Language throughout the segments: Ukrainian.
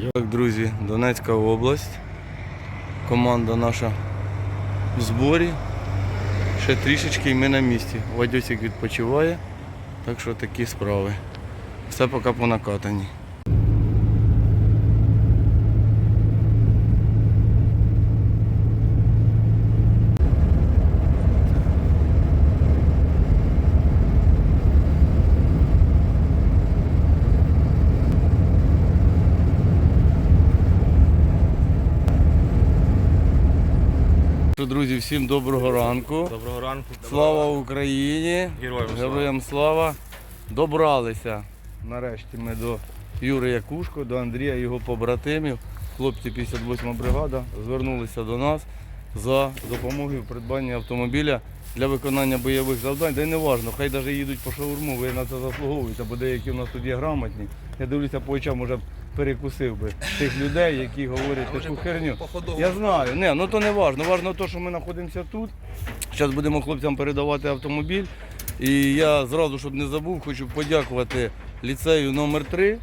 Так, друзі, Донецька область. Команда наша в зборі. Ще трішечки і ми на місці. Вадьосик відпочиває. Так що такі справи. Все поки по накатанні. Що, Друзі, всім доброго ранку. Доброго ранку. Слава Україні! Героям слава. Героям слава! Добралися нарешті ми до Юри Якушко, до Андрія, його побратимів. Хлопці 58 бригада звернулися до нас за допомогою в придбанні автомобіля для виконання бойових завдань. Да й не важно, хай навіть їдуть по шаурму, ви на це заслуговуєте, бо деякі в нас тут є грамотні. Я дивлюся по очам, може перекусив би тих людей, які говорять таку херню. Я знаю, не, ну то не важно. Важно те, що ми знаходимося тут. Зараз будемо хлопцям передавати автомобіль. І я зразу, щоб не забув, хочу подякувати ліцею номер 3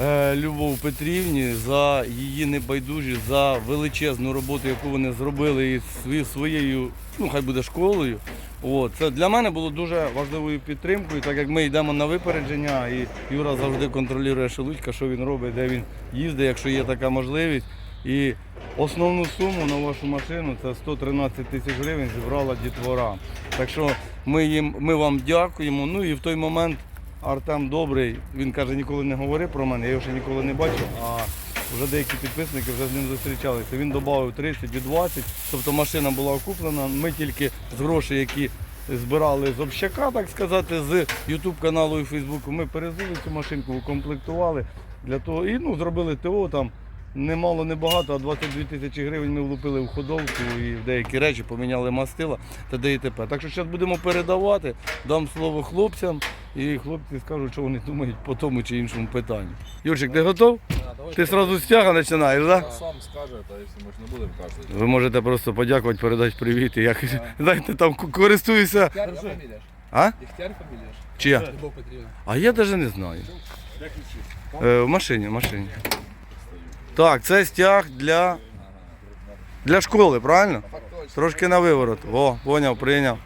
е, Любов Петрівні за її небайдужість, за величезну роботу, яку вони зробили із своєю, ну хай буде школою. От. Це для мене було дуже важливою підтримкою, так як ми йдемо на випередження, і Юра завжди контролює Шелудька, що він робить, де він їздить, якщо є така можливість. І основну суму на вашу машину це 113 тисяч гривень зібрала дітвора. Так що ми, їм, ми вам дякуємо. Ну і в той момент Артем добрий, він каже, ніколи не говори про мене, я його ще ніколи не бачив, а вже деякі підписники вже з ним зустрічалися. Він додав 30 і 20, тобто машина була окуплена. Ми тільки з грошей, які збирали з общака, так сказати, з YouTube каналу і Фейсбуку, ми перезули цю машинку, укомплектували для того і ну, зробили ТО там. Немало, не багато, а 22 тисячі гривень ми влупили в ходовку і в деякі речі поміняли мастила та де і т.п. Так що зараз будемо передавати, дам слово хлопцям, і хлопці скажуть, що вони думають по тому чи іншому питанню. Юрчик, ти готов? Ти одразу з тяга починаєш, так? Да? Сам скаже, та якщо ми ж не будемо казати. Ви можете просто подякувати, передати привіт. і Я знаєте, там користуюся. А? Ихтяр фамилия ж? Чия? Петрівна. А я навіть не знаю. Е, в машині, в машині. Так, це стяг для, для школи, правильно? Трошки на виворот. О, поняв, прийняв.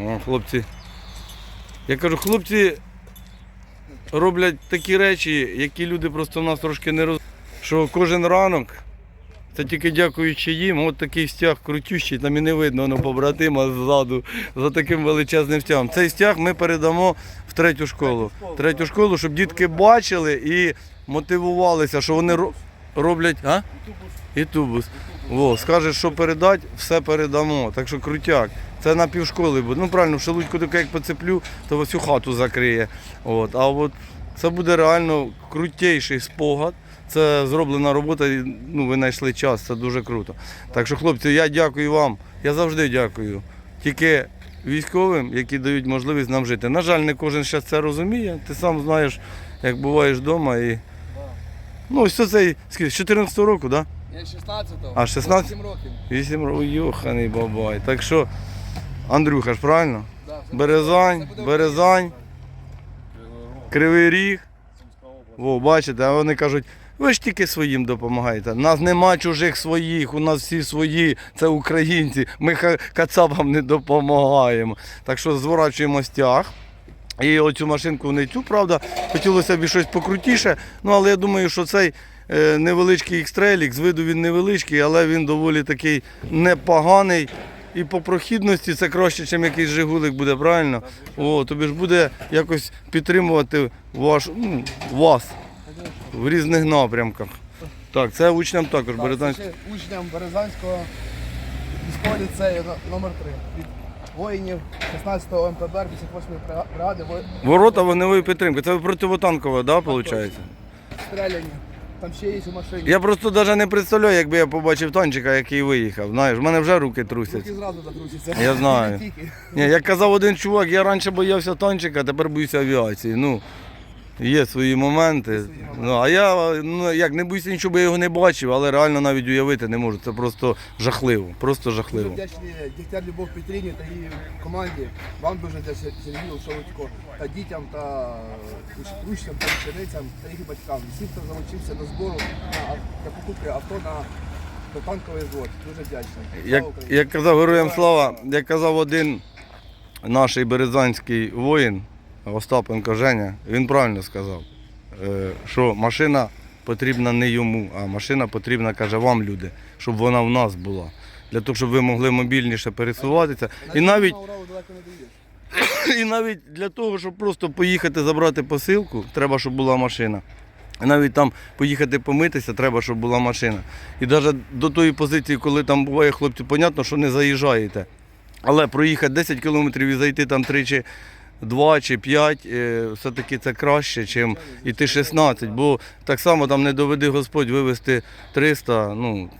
О, хлопці. Я кажу, хлопці роблять такі речі, які люди просто в нас трошки не розуміють. Що кожен ранок, це тільки дякуючи їм, от такий стяг крутющий, там і не видно воно побратима ззаду за таким величезним стягом. Цей стяг ми передамо в третю школу. Третю школу, щоб дітки бачили і мотивувалися, що вони роблять. А? І тубус. Во, скаже, що передати, все передамо. Так що крутяк. Це на півшколи буде. Ну правильно, в шелудьку таке як поцеплю, то всю хату закриє. От. А от це буде реально крутейший спогад. Це зроблена робота, і, ну, ви знайшли час, це дуже круто. Так що, хлопці, я дякую вам. Я завжди дякую. Тільки військовим, які дають можливість нам жити. На жаль, не кожен зараз це розуміє. Ти сам знаєш, як буваєш вдома. І... Ну, ось цей скільки, з 14 року, так? Да? Я 16-го. А, 16? 8 років. Вісім років, йоханий бабай. Так що, Андрюха ж правильно? Да, Березань, буде- це буде Березань, Кривий Ріг. Во, бачите, а вони кажуть, ви ж тільки своїм допомагаєте. Нас нема чужих своїх, у нас всі свої, це українці. Ми кацапам не допомагаємо. Так що зворачуємо стяг. І оцю машинку не цю, правда, хотілося б щось покрутіше. Ну, але я думаю, що цей е, невеличкий екстрелік, з виду він невеличкий, але він доволі такий непоганий. І по прохідності це краще, ніж якийсь Жигулик буде, правильно? О, тобі ж буде якось підтримувати ваш, ну, вас в різних напрямках. Так, це учням також Так, Березанський. це ще учням Березанського військового ліцею но- номер 3 від воїнів 16-го МПБ 58-ї бригади во- Ворота вогневої підтримки. Це противотанкове, да, виходить? стріляні. Там ще є у машині. Я просто навіть не представляю, якби я побачив танчика, який виїхав. Знаєш, в мене вже руки трусять. Руки зразу закрутяться. Я знаю. Тільки. Ні, як казав один чувак, я раніше боявся танчика, тепер боюся авіації. Ну, Є свої моменти. Ну, а я ну, як не боюся нічого, бо я його не бачив, але реально навіть уявити не можу. Це просто жахливо. Просто Дуже жахливо. вдячні Дігтяр Любов Петрівні та її команді. Вам дуже вдячні Сергію Шовочко та дітям та учням та ученицям та їх батькам. Всім, хто залучився до збору на, ав- покупки авто на, на танковий звод. Дуже вдячний. Як, як казав героям слава, як казав один наш березанський воїн Остапенко Женя, він правильно сказав, е, що машина потрібна не йому, а машина потрібна, каже, вам, люди, щоб вона в нас була. Для того, щоб ви могли мобільніше пересуватися. І навіть. І навіть для того, щоб просто поїхати забрати посилку, треба, щоб була машина. І навіть там поїхати помитися, треба, щоб була машина. І навіть до тої позиції, коли там буває хлопці, понятно, що не заїжджаєте. Але проїхати 10 кілометрів і зайти там 3 чи 2 чи 5, е, все-таки це краще, ніж йти 16. Бо так само там не доведи Господь вивезти 300, ну,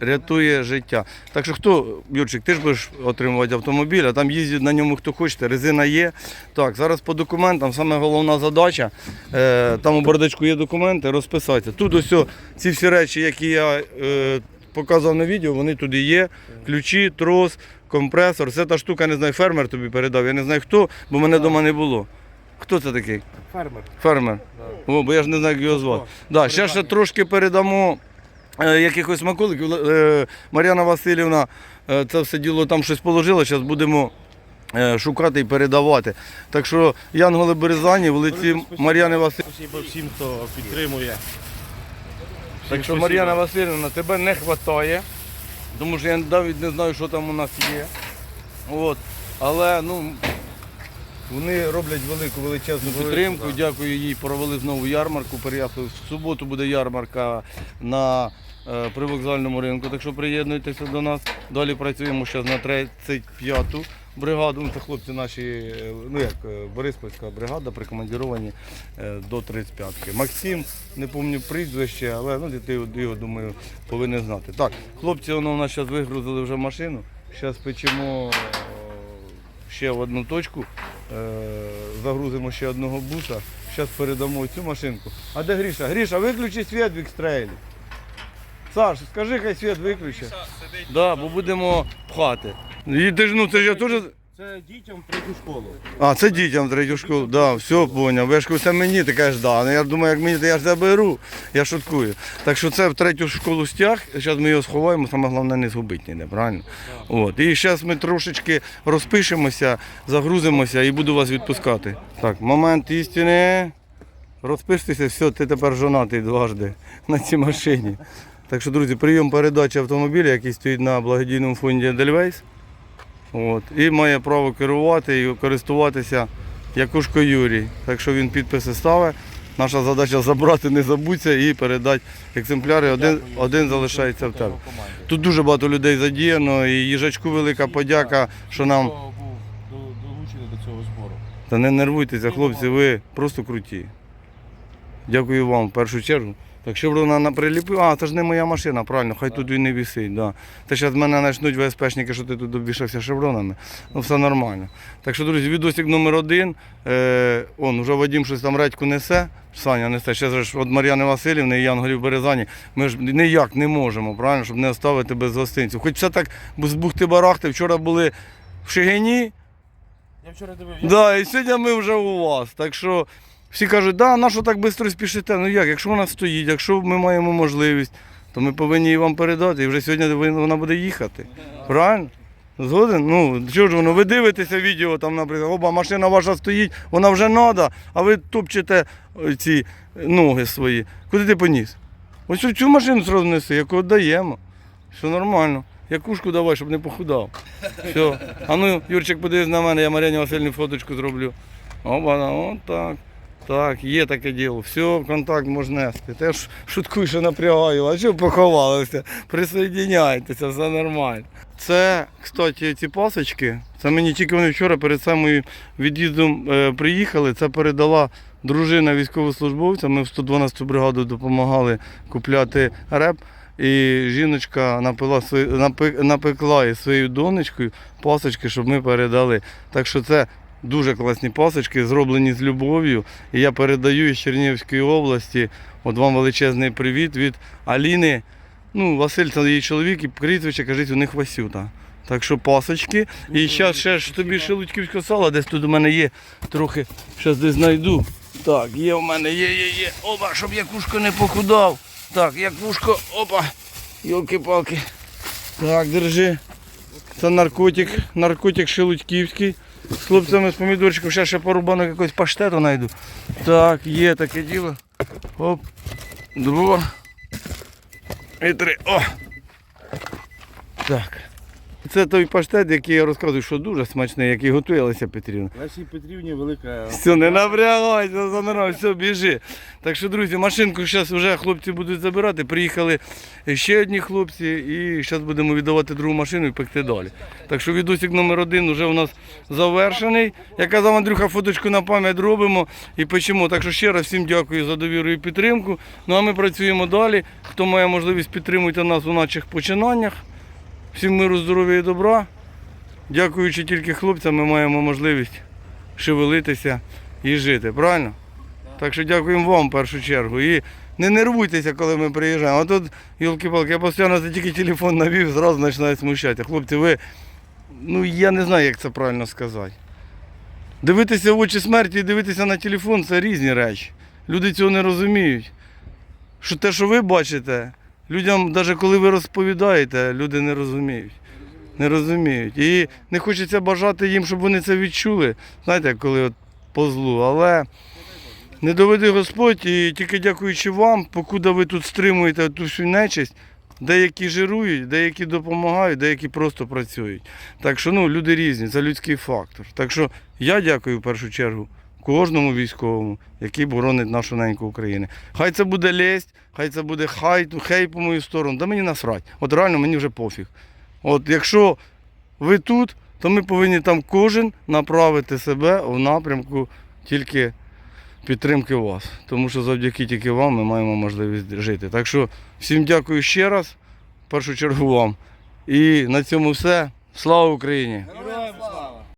рятує життя. Так що хто, Юрчик, ти ж будеш отримувати автомобіль, а там їздять на ньому хто хоче, резина є. Так, зараз по документам саме головна задача. Е, там у бардачку є документи, розписатися. Тут ось ці всі речі, які я е, показував на відео, вони туди є. Ключі, трос, компресор. Це та штука, не знаю, фермер тобі передав. Я не знаю хто, бо мене вдома не було. Хто це такий? Фермер. Фермер. О, бо я ж не знаю, як його звати. Да, ще ще трошки передамо е, якихось смаколиків. Е, Мар'яна Васильівна е, це все діло там щось положила, зараз будемо. Шукати і передавати. Так що Янголи Березані в лиці Мар'яни Васильівни. Спасибо всім, хто підтримує. Так що Мар'яна Васильівна, тебе не вистачає, тому що я навіть не знаю, що там у нас є. От. Але ну, вони роблять велику величезну підтримку. Дякую їй. Провели знову ярмарку. Переяслав. В суботу буде ярмарка на е, привокзальному ринку. Так що приєднуйтеся до нас. Далі працюємо зараз на 35-ту бригаду. Ну, Це хлопці наші, е, ну як е, Бориспільська бригада, прикомандіровані е, до 35-ки. Максим, не пам'ятаю прізвище, але ну, ти його, думаю, повинен знати. Так, хлопці, воно у нас зараз вигрузили вже машину. Зараз печемо ще в одну точку, загрузимо ще одного буса. Зараз передамо цю машинку. А де Гріша? Гріша, виключи світ в екстрелі. Саш, скажи, хай світ виключи. Да, бо будемо пхати. І ти ж, ну, це ж я теж. Це дітям в третю школу. А, це дітям в третю школу. Да, все, поняв. Я ж це мені, ти кажеш, да. Ну, я думаю, як мені, то я ж заберу. Я шуткую. Так що це в третю школу стяг. Зараз ми його сховаємо, саме головне не згубити ніде, правильно? От. І зараз ми трошечки розпишемося, загрузимося і буду вас відпускати. Так, момент істини. Розпишитися, все, ти тепер жонатий дважди на цій машині. Так що, друзі, прийом передачі автомобіля, який стоїть на благодійному фонді Edelweiss. От. І має право керувати і користуватися Якушко Юрій. Так що він підписи ставить. Наша задача забрати, не забудься і передати екземпляри. Один, один залишається в тебе. Тут дуже багато людей задіяно, і їжачку велика подяка, що нам. До- цього збору. Та не нервуйтеся, хлопці, ви просто круті. Дякую вам в першу чергу. Так що вона на приліпив, а це ж не моя машина, правильно, хай тут він не висить. Да. Та зараз мене почнуть ВСПшники, що ти тут обвішався шевронами. Ну все нормально. Так що, друзі, відосик номер один. Е, он, вже Вадим щось там редьку несе. Саня несе. Ще ж від Мар'яни Васильівни і Янголів Березані. Ми ж ніяк не можемо, правильно, щоб не оставити без гостинців. Хоч все так збухти барахти. Вчора були в Шигині. Я вчора дивив, Да, і сьогодні ми вже у вас. Так що всі кажуть, да, на що так швидко спішите? Ну як, якщо вона стоїть, якщо ми маємо можливість, то ми повинні її вам передати. І вже сьогодні вона буде їхати. Правильно? Згоден? Ну, що ж воно, ви дивитеся відео, там, наприклад, оба машина ваша стоїть, вона вже треба, а ви топчете е, ці ноги свої. Куди ти поніс? Ось цю- машину зразу неси, яку віддаємо. Все нормально. Якушку давай, щоб не похудав. Все. А ну, Юрчик, подивись на мене, я Мар'яні Васильівні фоточку зроблю. Опа, от так. Так, є таке діло. Все, контакт можна нести. Теж шуткую, що напрягаю. А що поховалися? Присоединяйтеся, все нормально. Це, кстати, ці пасочки. Це мені тільки вони вчора перед самим від'їздом е, приїхали. Це передала дружина військовослужбовця. Ми в 112 бригаду допомагали купляти реп. І жіночка напила, напекла із своєю донечкою пасочки, щоб ми передали. Так що це Дуже класні пасочки, зроблені з любов'ю. І я передаю із Чернігівської області. От вам величезний привіт від Аліни. Ну, Василь, це її чоловік, і прізвище, кажуть, у них Васюта. Так що пасочки. І зараз ще ж тобі шелудьківського сала, десь тут у мене є трохи, зараз десь знайду. Так, є у мене, є, є, є. Опа, щоб якушко не похудав. Так, якушко, опа. Йолки-палки. Так, держи. Це наркотик, наркотик шелудьківський. З хлопцями з помідорчиком, ще ще пару банок якогось паштету знайду. Так, є таке діло. Оп. Два. І три. О! Так. Це той паштет, який я розказую, що дуже смачний, який готує Леся Петрівна. Лесі Петрівні велика. Все, не напрягайся, занарав, все, біжи. Так що, друзі, машинку зараз вже хлопці будуть забирати. Приїхали ще одні хлопці і зараз будемо віддавати другу машину і пекти далі. Так що відосик номер один вже у нас завершений. Я казав, Андрюха, фоточку на пам'ять робимо і печемо. Так що ще раз всім дякую за довіру і підтримку. Ну а ми працюємо далі. Хто має можливість, підтримуйте нас у наших починаннях. Всім миру, здоров'я і добра. Дякуючи тільки хлопцям, ми маємо можливість шевелитися і жити, правильно? Так що дякуємо вам в першу чергу. І не нервуйтеся, коли ми приїжджаємо. А тут, йолки-палки, я постійно за тільки телефон навів, зразу починає смущати. Хлопці, ви, ну я не знаю, як це правильно сказати. Дивитися в очі смерті і дивитися на телефон це різні речі. Люди цього не розуміють. Що те, що ви бачите, людям, навіть коли ви розповідаєте, люди не розуміють. Не розуміють. І не хочеться бажати їм, щоб вони це відчули. Знаєте, коли от по злу. Але не доведи Господь, і тільки дякуючи вам, покуди ви тут стримуєте ту всю нечисть, деякі жирують, деякі допомагають, деякі просто працюють. Так що ну, люди різні, це людський фактор. Так що я дякую в першу чергу кожному військовому, який боронить нашу неньку Україну. Хай це буде лесть, хай це буде хай, хей по мою сторону, да мені насрать. От реально мені вже пофіг. От якщо ви тут, то ми повинні там кожен направити себе в напрямку тільки підтримки вас. Тому що завдяки тільки вам ми маємо можливість жити. Так що всім дякую ще раз, в першу чергу вам. І на цьому все. Слава Україні! Героям